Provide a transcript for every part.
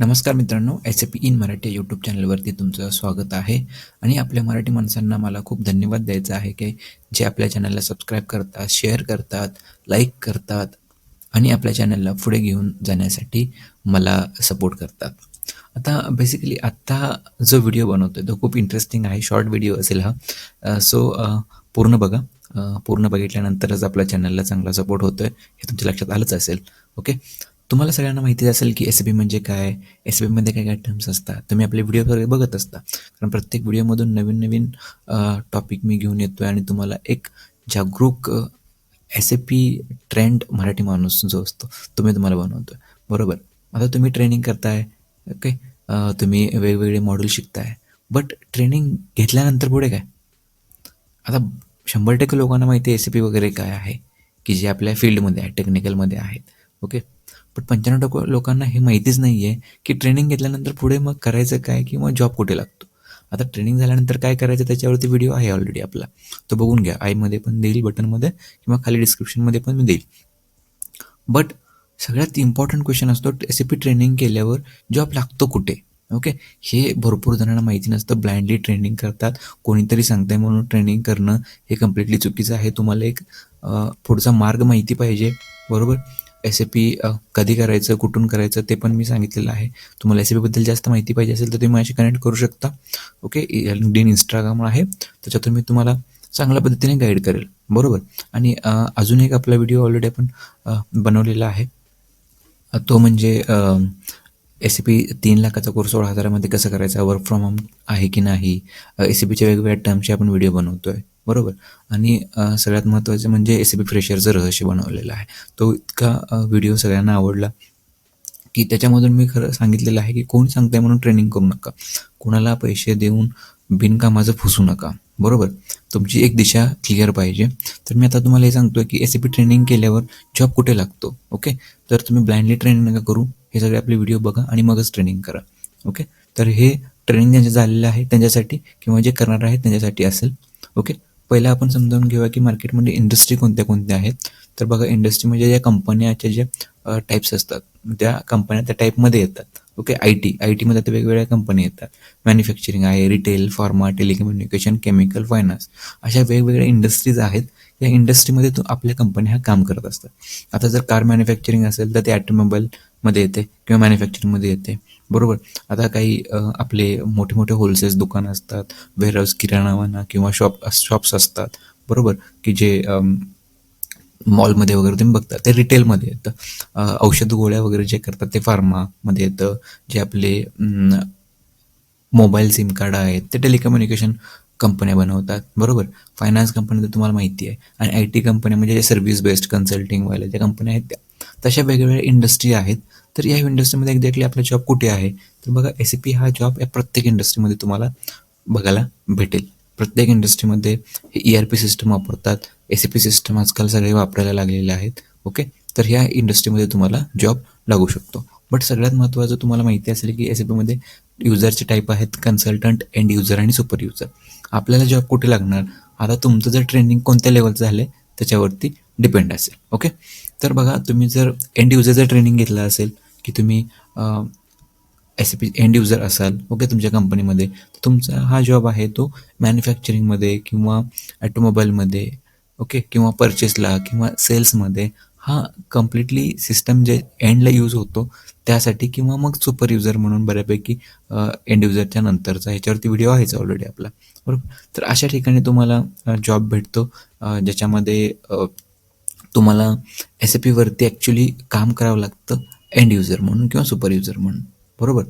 नमस्कार मित्रांनो S A P in Marathi YouTube चॅनलवरती तुमचं स्वागत आहे. आणि आपल्या मराठी माणसांना मला खूप धन्यवाद द्यायचा आहे की जे आपल्या चॅनलला सबस्क्राईब करतात शेअर करतात लाईक करतात आणि आपल्या चॅनलला पुढे घेऊन जाण्यासाठी मला सपोर्ट करतात. आता बेसिकली आत्ता जो व्हिडिओ बनवतो आहे तो खूप इंटरेस्टिंग आहे शॉर्ट व्हिडिओ असेल हा. सो पूर्ण बघा. पूर्ण बघितल्यानंतरच आपल्या चॅनलला चांगला सपोर्ट होतो आहे हे तुमच्या लक्षात आलंच असेल. ओके तुम्हाला सगळ्यांना माहितीच असेल की एस बी म्हणजे काय? एस बीमध्ये काय काय टर्म्स असतात? तुम्ही आपले व्हिडिओ वगैरे बघत असता. कारण प्रत्येक व्हिडिओमधून नवीन नवीन टॉपिक मी घेऊन येतो आहे आणि तुम्हाला एक जागरूक S A P trained Marathi माणूस जो असतो तो मी तुम्हाला बनवतो आहे बरोबर? आता तुम्ही ट्रेनिंग करताय ओके तुम्ही वेगवेगळे मॉडेल शिकताय. बट ट्रेनिंग घेतल्यानंतर पुढे काय? आता शंभर टक्के लोकांना माहिती आहे एस पी वगैरे काय आहे की जे आपल्या फील्डमध्ये आहे टेक्निकलमध्ये आहेत ओके पण पंच्याण्णव टक्के लोकांना हे माहितीच नाही आहे की ट्रेनिंग घेतल्यानंतर पुढे मग करायचं काय किंवा जॉब कुठे लागतो. आता ट्रेनिंग झाल्यानंतर काय करायचं त्याच्यावरती व्हिडिओ आहे ऑलरेडी आपला. तो बघून घ्या. आयमध्ये पण देईल बटनमध्ये किंवा खाली डिस्क्रिप्शनमध्ये पण मी देईल. बट सगळ्यात इम्पॉर्टंट क्वेश्चन असतो एस पी ट्रेनिंग केल्यावर जॉब लागतो कुठे? ओके हे भरपूर जणांना माहिती नसतं. ब्लाइंडली ट्रेनिंग करतात. कोणीतरी सांगतंय म्हणून ट्रेनिंग करणं हे कम्प्लिटली चुकीचं आहे. तुम्हाला एक पुढचा मार्ग माहिती पाहिजे. बरोबर? एस ए पी कधी करायचं कुठून करायचं ते पण मी सांगितलेलं आहे. तुम्हाला एस ए पीबद्दल जास्त माहिती पाहिजे असेल तर तुम्ही माझ्याशी कनेक्ट करू शकता. ओके लिंकडिन इंस्टाग्राम आहे. त्याच्यातून मी तुम्हाला चांगल्या पद्धतीने गाईड करेल. बरोबर? आणि अजून एक आपला व्हिडिओ ऑलरेडी आपण बनवलेला आहे. तो म्हणजे एस सी पी तीन लाखाचा कोर्स सोळा हजारामध्ये कसं करायचा वर्क फ्रॉम होम आहे की नाही? एस सी पीच्या वेगवेगळ्या टर्मचे आपण व्हिडिओ बनवतो आहे बरोबर. आणि अ, सगळ्यात महत्त्वाचं म्हणजे एस बी फ्रेशरचं रहस्य बनवलेलं आहे. तो इतका व्हिडिओ सगळ्यांना आवडला की त्याच्यामधून मी खरं सांगितलेलं आहे की कोण सांगताय म्हणून ट्रेनिंग करू नका. कोणाला पैसे देऊन बिनकामाचं फसू नका. बरोबर? तुमची एक दिशा क्लिअर पाहिजे. तर मी आता तुम्हाला हे सांगतोय की एस पी ट्रेनिंग केल्यावर जॉब कुठे लागतो? ओके तर तुम्ही ब्लाइंडली ट्रेनिंग नका करू. हे सगळे आपले व्हिडिओ बघा आणि मगच ट्रेनिंग करा. ओके तर हे ट्रेनिंग ज्यांचं झालेलं आहे त्यांच्यासाठी किंवा जे करणार आहेत त्यांच्यासाठी असेल. ओके पहिलं आपण समजावून घेऊया की मार्केटमध्ये इंडस्ट्री कोणत्या कोणत्या आहेत. तर बघा इंडस्ट्री म्हणजे ज्या कंपन्याच्या जे टाईप्स असतात. त्या कंपन्या त्या टाईपमध्ये येतात. ओके आय टी आय टीमध्ये आता वेगवेगळ्या कंपनी येतात. मॅन्युफॅक्चरिंग आहे retail pharma telecommunication chemical finance अशा वेगवेगळ्या इंडस्ट्रीज आहेत. या इंडस्ट्रीमध्ये तू आपल्या कंपन्या ह्या काम करत असतात. आता जर कार मॅन्युफॅक्चरिंग असेल तर ते ॲटोमोबाईल मध्ये येते किंवा मॅन्युफॅक्चरिंगमध्ये येते. बरोबर? आता काही आपले मोठे मोठे होलसेल्स दुकानं असतात वेअरहाऊस किराणा म्हणा किंवा शॉप शॉप्स असतात. बरोबर? की जे मॉलमध्ये वगैरे तुम्ही बघता ते रिटेलमध्ये येतं. औषध गोळ्या वगैरे जे करतात ते फार्मामध्ये येतं. जे आपले मोबाईल सिम कार्ड आहेत ते टेलिकम्युनिकेशन कंपन्या बनवतात. बरोबर? फायनान्स कंपनी तर तुम्हाला माहिती आहे. आणि आय टी कंपन्या म्हणजे जे सर्व्हिस बेस्ड कन्सल्टिंगवाल्या ज्या कंपन्या आहेत त्या. तशा वेगवेगळ्या इंडस्ट्री आहेत. तर या इंडस्ट्रीमध्ये एक्झॅक्टली आपला जॉब कुठे आहे? तर बघा एस पी हा जॉब या प्रत्येक इंडस्ट्रीमध्ये तुम्हाला बघायला भेटेल. प्रत्येक इंडस्ट्रीमध्ये हे ई आर पी सिस्टम वापरतात. एस पी सिस्टम आजकाल सगळे वापरायला लागलेले आहेत. ओके तर ह्या इंडस्ट्रीमध्ये तुम्हाला जॉब लागू शकतो. बट सगळ्यात महत्त्वाचं तुम्हाला माहिती असेल की एस पीमध्ये युजरचे टाईप आहेत कन्सल्टंट एंड युजर आणि सुपर युजर आपल्याला जॉब कुठे लागणार? आता तुमचं जर ट्रेनिंग कोणत्या लेवलचं झालं आहे त्याच्यावरती डिपेंड असेल. ओके तर बघा तुम्ही जर एंड युजरचं ट्रेनिंग घेतलं असेल की तुम्ही एस पी एंड युजर असाल ओके तुमच्या कंपनीमध्ये तर तुमचा हा जॉब आहे तो मॅन्युफॅक्चरिंगमध्ये किंवा ॲटोमोबाईलमध्ये ओके किंवा परचेसला किंवा सेल्समध्ये हा कम्प्लिटली सिस्टम जे एंडला यूज होतो त्यासाठी किंवा मग सुपर युजर म्हणून बऱ्यापैकी एंड युजरच्या नंतरचा ह्याच्यावरती व्हिडिओ आहेच ऑलरेडी आपला. बरोबर? तर अशा ठिकाणी तुम्हाला जॉब भेटतो ज्याच्यामध्ये तुम्हाला एस ए पीवरती ॲक्च्युली काम करावं लागतं एंड युजर म्हणून किंवा सुपर युजर म्हणून. बरोबर?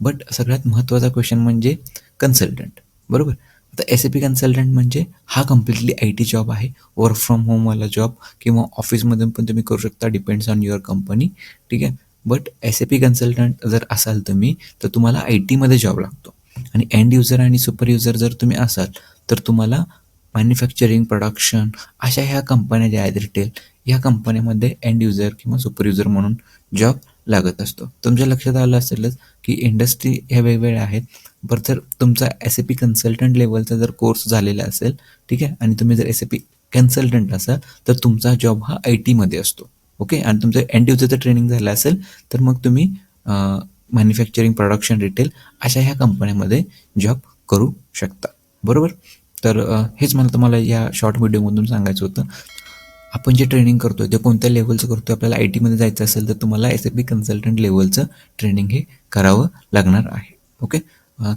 बट सगळ्यात महत्त्वाचा क्वेश्चन म्हणजे कन्सल्टंट बरोबर? आता एस ए पी कन्सल्टंट म्हणजे हा कम्प्लिटली आय टी जॉब आहे वर्क फ्रॉम होमवाला जॉब किंवा ऑफिसमधून पण तुम्ही करू शकता डिपेंड्स ऑन युअर कंपनी ठीक आहे? But S A P consultant जर असाल तुम्ही तर तुम्हाला आय टीमध्ये जॉब लागतो. आणि एंड युजर आणि सुपर युजर जर तुम्ही असाल तर तुम्हाला मॅन्युफॅक्चरिंग प्रोडक्शन अशा ह्या कंपन्या ज्या आहेत रिटेल या कंपन्यामध्ये एंड युजर किंवा सुपर युजर म्हणून जॉब लागत असतो. तुमच्या लक्षात आलं असेलच की इंडस्ट्री ह्या वेगवेगळ्या आहेत. बरं जर तुमचा एस ए पी कन्सल्टंट लेवलचा जर कोर्स झालेला असेल ठीक आहे आणि तुम्ही जर एस ए पी कन्सल्टंट असाल तर तुमचा जॉब हा आय टीमध्ये असतो. ओके आणि तुमचं एंड युजरचं ट्रेनिंग झालं असेल तर मग तुम्ही मॅन्युफॅक्चरिंग प्रोडक्शन रिटेल अशा ह्या कंपन्यामध्ये जॉब करू शकता. बरोबर? तर हेच मला तुम्हाला या शॉर्ट व्हिडिओमधून सांगायचं होतं. आपण जे ट्रेनिंग करतो ते कोणत्या लेवलचं करतो आपल्याला आय टीमध्ये जायचं असेल तर तुम्हाला एस ए पी कन्सल्टंट लेवलचं ट्रेनिंग हे करावं लागणार आहे. ओके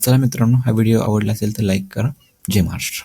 चला मित्रांनो हा व्हिडिओ आवडला असेल तर लाईक करा. जय महाराष्ट्र.